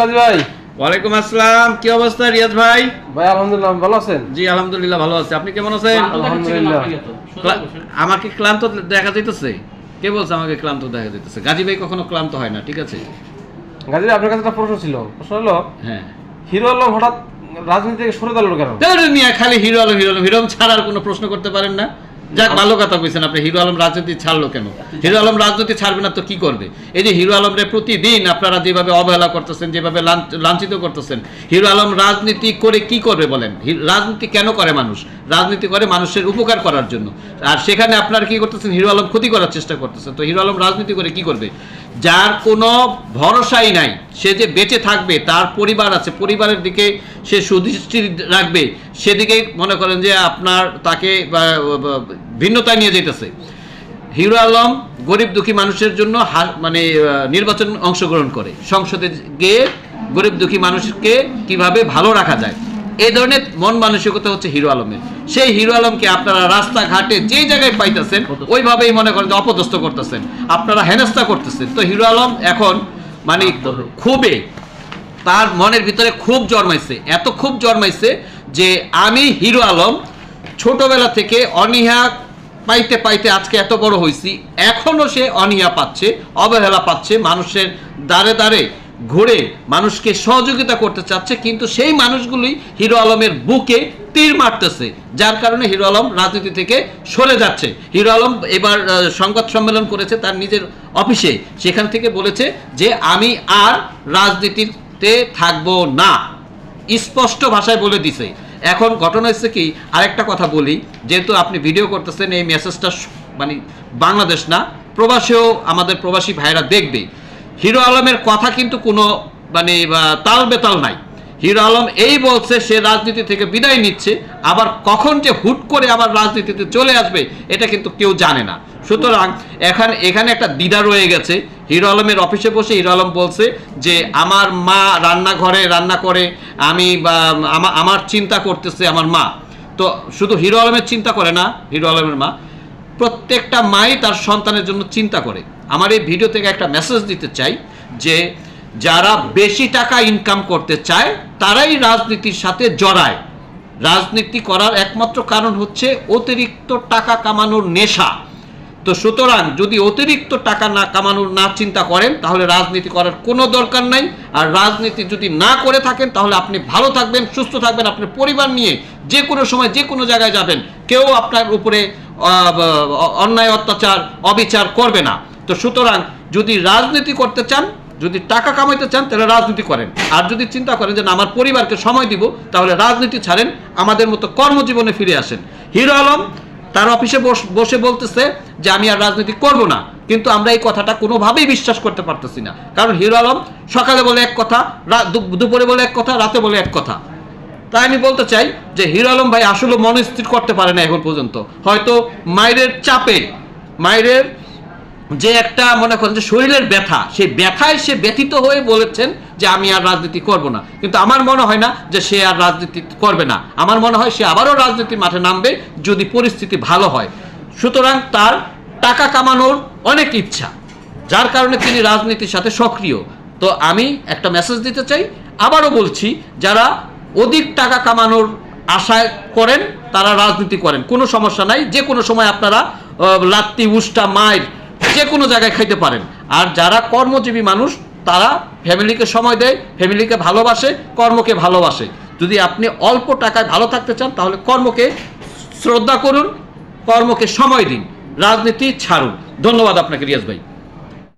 গাজী ভাই। ওয়ালাইকুম আসসালাম। কি অবস্থা রিয়াজ ভাই? ভাই আলহামদুলিল্লাহ ভালো আছেন? জি আলহামদুলিল্লাহ ভালো আছে। আপনি কেমন আছেন? আলহামদুলিল্লাহ। আমাকে ক্লান্ত দেখা যাইতেছে? কে বলছে আমাকে ক্লান্ত দেখা যাইতেছে? গাজী ভাই কখনো ক্লান্ত হয় না ঠিক আছে? গাজী ভাই আপনার কাছে একটা প্রশ্ন ছিল। প্রশ্ন হলো হ্যাঁ। হিরো আলম হঠাৎ রাজনীতি থেকে সরে দাঁড়াল কেন? নিয়ে খালি hero Alam hero Alam hero Alam ছাড়ার কোনো প্রশ্ন করতে পারেন না। যাক, ভালো কথা কইছেন আপনি। হিরো আলম রাজনীতি ছাড়লো কেন? হিরো আলম রাজনীতি ছাড়বে না তো কি করবে? এই যে হিরো আলমরে প্রতিদিন আপনারা যেভাবে অবহেলা করতেছেন, যেভাবে লাঞ্ছিত করতেছেন, হিরো আলম রাজনীতি করে কি করবে বলেন? রাজনীতি কেন করে মানুষ? রাজনীতি করে মানুষের উপকার করার জন্য। আর সেখানে আপনারা কি করতেছেন? হিরো আলম ক্ষতি করার চেষ্টা করতেছেন। তো হিরো আলম রাজনীতি করে কি করবে? যার কোনো ভরসাই নাই, সে যে বেঁচে থাকবে, তার পরিবার আছে, পরিবারের দিকে সে সুদৃষ্টি রাখবে সেদিকে মনে করেন যে আপনার তাকে ভিন্নতায় নিয়ে যেতেছে হিরো আলম গরিব দুঃখী মানুষের জন্য মানে নির্বাচন অংশগ্রহণ করে। সংসদে গিয়ে গরিব দুঃখী মানুষকে কীভাবে ভালো রাখা যায়? এই ধরনের মন মানসিকতা হচ্ছে হিরো আলমের। সেই হিরো আলমকে আপনারা রাস্তাঘাটে যে জায়গায় পাইতেছেন ওইভাবেই মনে করেন যে অপদস্থ করতেছেন। আপনারা হেনস্থা করতেছেন। তো হিরো আলম এখন মানে খুবই তার মনের ভিতরে খুব জন্মাইছে। এত খুব জন্মাইছে যে আমি হিরো আলম ছোটবেলা থেকে অনীহা পাইতে পাইতে আজকে এত বড় হয়েছি এখনও সে অনিয়া পাচ্ছে, অবহেলা পাচ্ছে, মানুষের দ্বারে দ্বারে ঘুরে মানুষকে সহযোগিতা করতে চাচ্ছে, কিন্তু সেই মানুষগুলি হিরো আলমের বুকে তীর মারতেছে, যার কারণে হিরো আলম রাজনীতি থেকে সরে যাচ্ছে। হিরো আলম এবার সংবাদ সম্মেলন করেছে তার নিজের অফিসে, সেখান থেকে বলেছে যে আমি আর রাজনীতিতে থাকব না। স্পষ্ট ভাষায় বলে দিছে। এখন ঘটনা হচ্ছে কি, আরেকটা কথা বলি, যেহেতু আপনি ভিডিও করতেছেন, এই মেসেজটা মানে বাংলাদেশ না, প্রবাসেও আমাদের প্রবাসী ভাইরা দেখবে। হিরো আলমের কথা কিন্তু কোনো মানে তাল বেতাল নাই। হিরো আলম এই বলছে, সে রাজনীতি থেকে বিদায় নিচ্ছে, আবার কখন যে হুট করে আবার রাজনীতিতে চলে আসবে, এটা কিন্তু কেউ জানে না। সুতরাং এখানে এখানে একটা দ্বিধা রয়ে গেছে। হিরো আলমের অফিসে বসে হিরো আলম বলছে যে, আমার মা রান্নাঘরে রান্না করে, আমি আমার চিন্তা করতেছে আমার মা। তো শুধু হিরো আলমের চিন্তা করে না, হিরো আলমের মা, প্রত্যেকটা মাই তার সন্তানের জন্য চিন্তা করে। আমার এই ভিডিও থেকে একটা মেসেজ দিতে চাই যে, যারা বেশি টাকা ইনকাম করতে চায়, তারাই রাজনীতির সাথে জড়ায়। রাজনীতি করার একমাত্র কারণ হচ্ছে অতিরিক্ত টাকা কামানোর নেশা। তো সুতরাং যদি অতিরিক্ত টাকা না কামানোর না চিন্তা করেন, তাহলে রাজনীতি করার কোনো দরকার নাই। আর রাজনীতি যদি না করে থাকেন, তাহলে আপনি ভালো থাকবেন, সুস্থ থাকবেন, আপনার পরিবার নিয়ে যে কোনো সময় যে কোনো জায়গায় যাবেন। কেউ আপনার উপরে অন্যায়, অত্যাচার, অবিচার করবে না। তো সুতরাং যদি রাজনীতি করতে চান, যদি টাকা কামাইতে চান, তাহলে রাজনীতি করেন। আর যদি চিন্তা করেন যে না, আমার পরিবারকে সময় দিব, তাহলে রাজনীতি ছাড়েন, আমাদের মতো কর্মজীবনে ফিরে আসেন। হিরো আলম তার অফিসে বস- বলতেছে যে আমি আর রাজনীতি করব না। কিন্তু আমরা এই কথাটা কোনোভাবেই বিশ্বাস করতে পারতেছি না। কারণ হিরো আলম সকালে বলে এক কথা দুপুরে বলে এক কথা, রাতে বলে এক কথা। তাই আমি বলতে চাই যে হিরো আলম ভাই আসলে মনস্থির করতে পারে না এখন পর্যন্ত। হয়তো মায়ের চাপে মায়ের যে একটা মনে করেন যে শরীরের ব্যথা, সেই ব্যথায় সে ব্যথিত হয়ে বলেছেন যে আমি আর রাজনীতি করব না। কিন্তু আমার মনে হয় না যে সে আর রাজনীতি করবে না। আমার মনে হয় সে আবারও রাজনীতির মাঠে নামবে যদি পরিস্থিতি ভালো হয়। সুতরাং তার টাকা কামানোর অনেক ইচ্ছা, যার কারণে তিনি রাজনীতির সাথে সক্রিয়। তো আমি একটা মেসেজ দিতে চাই, আবারও বলছি, যারা অধিক টাকা কামানোর আশায় করেন, তারা রাজনীতি করেন। কোনো সমস্যা নাই যে কোনো সময় আপনারা লাত্তি উষ্টা মায়ের যে কোনো জায়গায় খাইতে পারেন। আর যারা কর্মজীবী মানুষ, তারা ফ্যামিলিকে সময় দেয়, ফ্যামিলিকে ভালোবাসে, কর্মকে ভালোবাসে। যদি আপনি অল্প টাকায় ভালো থাকতে চান, তাহলে কর্মকে শ্রদ্ধা করুন, কর্মকে সময় দিন, রাজনীতি ছাড়ুন। ধন্যবাদ আপনাকে, রিয়াজ ভাই।